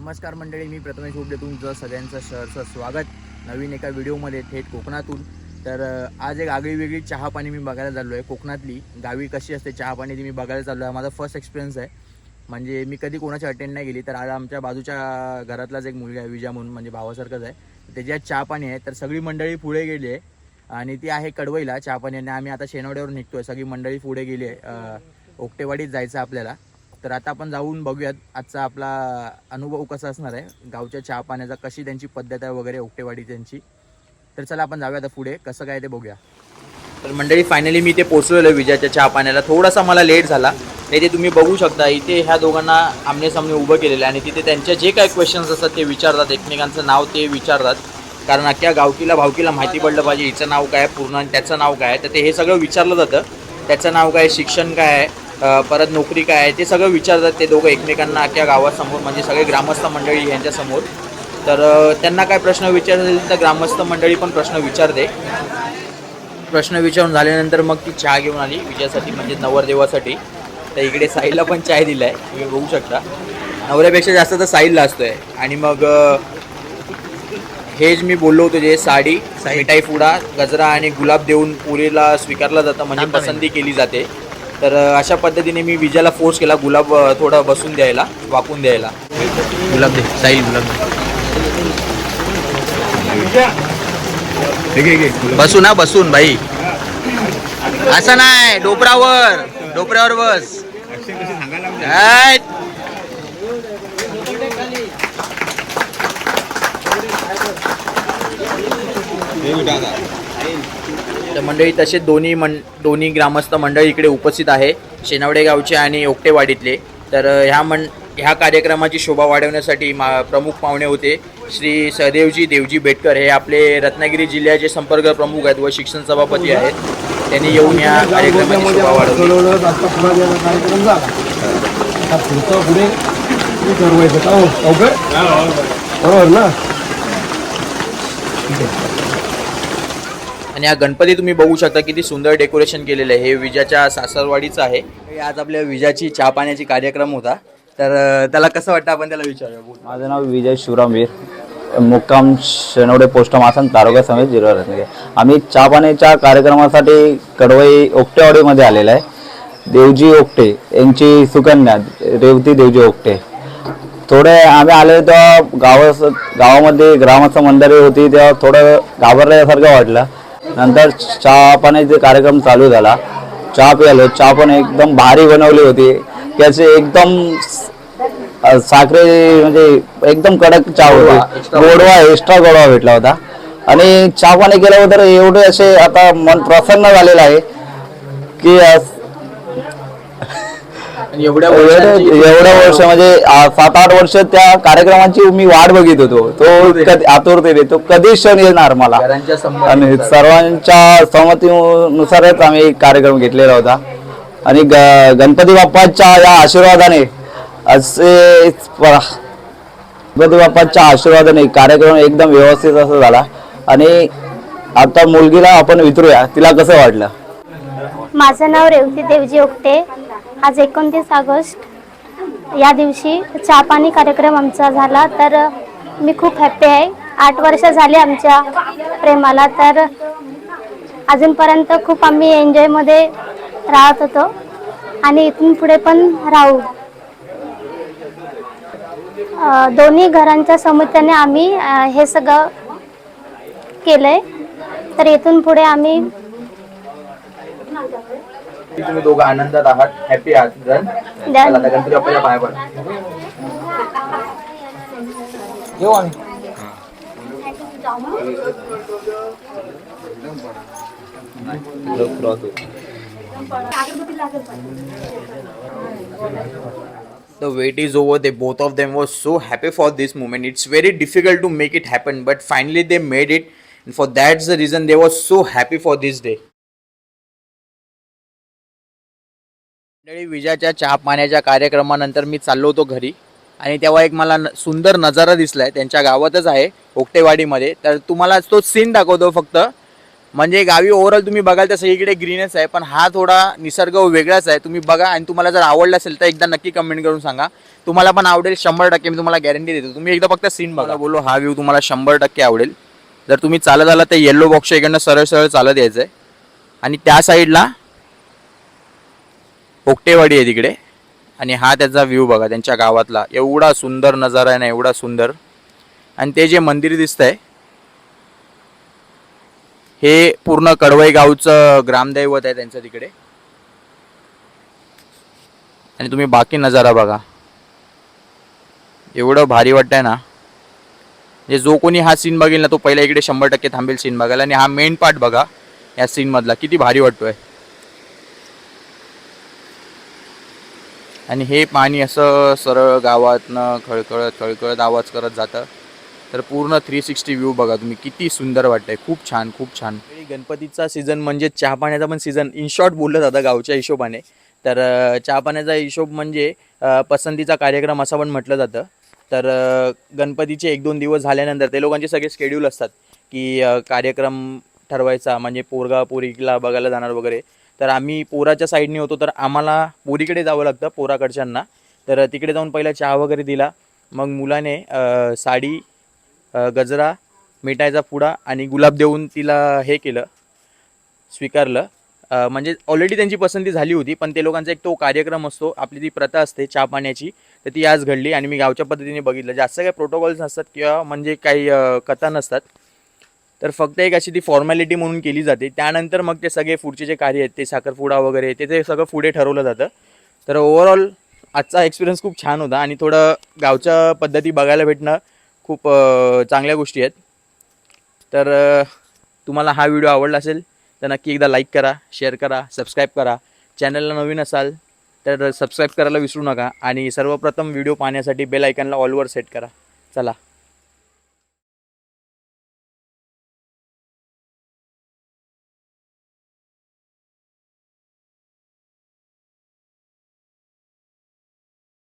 नमस्कार मंडळी मी प्रथमेश उबडे तुमचं सगळ्यांचं शहरचं स्वागत. नवीन एका व्हिडिओमध्ये थेट कोकणातून. तर आज एक आगळी वेगळी चहा पाणी मी बघायला चाललो आहे कोकणातली गावी कशी असते चहा पाणी ती मी बघायला चाललो आहे माझा फर्स्ट एक्सपिरियन्स आहे. म्हणजे मी कधी कोणाची अटेंड नाही गेली तर आज आमच्या बाजूच्या घरातलाच एक मुलगा आहे विजा म्हणून म्हणजे भावासारखंच आहे. त्याची आज चहा पाणी आहे. तर सगळी मंडळी पुढे गेली आहे. आणि ती आहे कडवईला चहापाणी आणि आम्ही आता शेनवड्यावर आहे सगळी मंडळी पुढे गेली आहे. ओकटेवाडीत जायचं आपल्याला. तर आता आपण जाऊन बघूयात आजचा आपला अनुभव कसा असणार आहे. गावच्या चहा पाण्याचा कशी त्यांची पद्धत आहे वगैरे ओकटेवाडी त्यांची. तर चला आपण जाऊया आता पुढे. कसं काय ते बघूया. तर मंडळी फायनली मी ते पोचलेलो आहे विजयाच्या चहा पाण्याला. थोडासा मला लेट झाला. नाही ते तुम्ही बघू शकता. इथे ह्या दोघांना आमने सामने उभं केलेलं आहे. आणि तिथे त्यांच्या जे काही क्वेश्चन्स असतात ते विचारतात. एकमेकांचं नाव ते विचारतात. कारण अख्ख्या गावकीला भावकीला माहिती पडलं पाहिजे. हिचं नाव काय पूर्ण आणि त्याचं नाव काय तर ते हे सगळं विचारलं जातं. त्याचं नाव काय शिक्षण काय आहे? परत नोकरी काय आहे ते सगळं विचारतात ते दोघं एकमेकांना अख्ख्या गावासमोर म्हणजे सगळे ग्रामस्थ मंडळी यांच्यासमोर तर त्यांना काय प्रश्न विचारतील तर ग्रामस्थ मंडळी पण प्रश्न विचारते. प्रश्न विचारून झाल्यानंतर मग ती चहा घेऊन आली विजयासाठी म्हणजे नवरदेवासाठी. तर इकडे साईला पण चाय दिला आहे तुम्ही बघू शकता. नवऱ्यापेक्षा जास्त तर साईलला असतोय. आणि मग हेच मी बोललो होतो जे साडी मिठाई फुडा गजरा आणि गुलाब देऊन पुरीला स्वीकारलं जातं म्हणजे पसंती केली जाते. तर अशा पद्धतीने मी विजयाला फोर्स केला गुलाब थोडा बसून द्यायला वाकून द्यायला. गुलाब दे साईल गुलाब दे. बसून ना बसून भाई. असं नाही डोपरावर डोपऱ्यावर बस? तर मंडळी तसे दोन्ही मं दोन्ही ग्रामस्थ मंडळी इकडे उपस्थित आहे. शेनावडे गावचे आणि ओकटेवाडीतले. तर ह्या मन ह्या कार्यक्रमाची शोभा वाढवण्यासाठी मा प्रमुख पाहुणे होते श्री सहदेवजी देवजी बेटकर. हे आपले रत्नागिरी जिल्ह्याचे संपर्क प्रमुख आहेत व शिक्षण सभापती आहेत. त्यांनी येऊन या कार्यक्रमाची शोभा वाढवली. पुढे हो, हो, हो. बरोबर ना? आणि हा गणपती तुम्ही बघू शकता किती सुंदर डेकोरेशन केलेलं आहे. हे विजाच्या सासरवाडीचं आहे. आज आपल्या विजाची चहा पाण्याची कार्यक्रम होता. तर त्याला कसं वाटतं आपण त्याला विचारूया. माझं नाव विजय शिवरामवीर मुक्काम शेनवडे पोस्ट मासन तारोगा समेत जिल्हा रत्नागिरी आम्ही चहा पाण्याच्या कार्यक्रमासाठी कडवई ओकटेवाडीमध्ये आलेला आहे. देवजी ओकटे यांची सुकन्या रेवती देवजी ओकटे. थोडे आम्ही आले तेव्हा गाव गावामध्ये ग्रामस्थ मंडळी होती तेव्हा थोडं घाबरल्यासारखं वाटलं. नंतर चहा पाण्याचे कार्यक्रम चालू झाला. चहा प्यालो. चहा पण एकदम भारी बनवली होती. त्याचे एकदम साखरे म्हणजे एकदम कडक चहा होती. गोडवा एक्स्ट्रा गोडवा. भेटला होता. आणि चहा पाणी केल्यानंतर एवढे असे आता मन प्रसन्न झालेलं आहे की एवढ्या एवढं वर्षांची- एवढं वर्ष म्हणजे सात आठ वर्ष त्या कार्यक्रमाची मी वाट बघित होतो. तो कधी आतुरतेने. तो कधी क्षण येणार मला? आणि सर्वांच्या सहमतीनुसारच आम्ही कार्यक्रम घेतलेला होता. आणि गणपती बाप्पाच्या या आशीर्वादाने असे गणपती बाप्पाच्या आशीर्वादाने कार्यक्रम एकदम व्यवस्थित असा झाला. आणि आता मुलगीला आपण विचारूया तिला कसं वाटलं? माझं नाव रेवती देवजी ओकटे आज एकोणतीस ऑगस्ट या दिवशी चहा पाणी कार्यक्रम आमचा झाला. तर मी खूप हॅप्पी आहे. आठ वर्ष झाली आमच्या प्रेमाला. तर अजूनपर्यंत खूप आम्ही एन्जॉयमध्ये राहत होतो. आणि इथून पुढे पण राहू. दोन्ही घरांच्या समुद्राने आम्ही हे सगळं केलंय. तर इथून पुढे आम्ही तुम्ही दोघं आनंदात आहात हॅपी आहात जण द्या. चला, आता गणपती बाप्पाच्या पाया पडा येऊ आम्ही The wait is over. They both of them were so happy for this moment. It's very difficult to make it happen, but finally they made it. And for that's the reason they were so happy for this day. मंडळी विजयाच्या चहा पाण्याच्या कार्यक्रमानंतर मी चाललो होतो घरी. आणि तेव्हा एक मला न- सुंदर नजारा दिसला आहे त्यांच्या गावातच आहे ओकटेवाडीमध्ये. तर तुम्हाला तो सीन दाखवतो फक्त. म्हणजे गावी ओव्हरऑल तुम्ही बघाल तर सगळीकडे ग्रीनच आहे पण हा थोडा निसर्ग वेगळाच आहे. तुम्ही बघा आणि तुम्हाला जर आवडला असेल तर एकदा नक्की कमेंट करून सांगा. तुम्हाला पण आवडेल शंभर टक्के मी तुम्हाला गॅरंटी देतो. तुम्ही एकदा फक्त सीन बघा. बोलो हा व्ह्यू तुम्हाला शंभर टक्के आवडेल. जर तुम्ही चालत आला तर येल्लो बॉक्सच्या इकडनं सरळ सरळ चालत यायचं आहे आणि त्या साईडला ओकटेवाडी आहे तिकडे. आणि हा त्याचा व्ह्यू बघा त्यांच्या गावातला. एवढा सुंदर नजारा आहे ना एवढा सुंदर. आणि ते जे मंदिर दिसतंय हे पूर्ण कडवई गावचं ग्रामदैवत आहे त्यांचं तिकडे. आणि तुम्ही बाकी नजारा बघा. एवढं भारी वाटतंय ना. म्हणजे जो कोणी हा सीन बघेल ना तो पहिला इकडे शंभर टक्के थांबेल सीन बघायला. आणि हा मेन पार्ट बघा या सीनमधला किती भारी वाटतोय. आणि हे पाणी असं सरळ गावातनं खळखळत खळखळत आवाज करत जातं. तर पूर्ण थ्री सिक्स्टी व्ह्यू बघा तुम्ही. किती सुंदर वाटतंय. खूप छान खूप छान. गणपतीचा सीझन म्हणजे चहा पाण्याचा पण सीझन इन शॉर्ट बोललं जातं गावच्या हिशोबाने. तर चहा पाण्याचा हिशोब म्हणजे पसंतीचा कार्यक्रम असं पण म्हटलं जातं. तर गणपतीचे एक दोन दिवस झाल्यानंतर ते लोकांचे सगळे स्केड्यूल असतात की कार्यक्रम ठरवायचा. म्हणजे पोरगा पोरीला बघायला जाणार वगैरे. तर आम्ही पोराच्या साईडने होतो तर आम्हाला पोरीकडे जावं लागतं पोराकडच्यांना. तर तिकडे जाऊन पहिला चहा वगैरे दिला. मग मुलाने साडी गजरा मिठाईचा पुडा आणि गुलाब देऊन तिला हे केलं स्वीकारलं. म्हणजे ऑलरेडी त्यांची पसंती झाली होती पण ते लोकांचा एक तो कार्यक्रम असतो आपली ती प्रथा असते चहा पाण्याची तर ती आज घडली आणि मी गावच्या पद्धतीने बघितलं. जास्त काही प्रोटोकॉल्स नसतात किंवा म्हणजे काही कथा नसतात. तर फक्त एक अशी ती फॉर्मॅलिटी म्हणून केली जाते. त्यानंतर मग ते सगळे पुढचे जे कार्य आहेत ते साखरपुडा वगैरे ते ते सगळं पुढे ठरवलं जातं. तर ओव्हरऑल आजचा एक्सपिरियन्स खूप छान होता आणि थोडं गावच्या पद्धती बघायला भेटणं खूप चांगल्या गोष्टी आहेत. तर तुम्हाला हा व्हिडिओ आवडला असेल तर नक्की एकदा लाईक करा शेअर करा सबस्क्राईब करा. चॅनलला नवीन असाल तर सबस्क्राईब करायला विसरू नका. आणि सर्वप्रथम व्हिडिओ पाहण्यासाठी बेल आयकनला ऑलवर सेट करा. चला.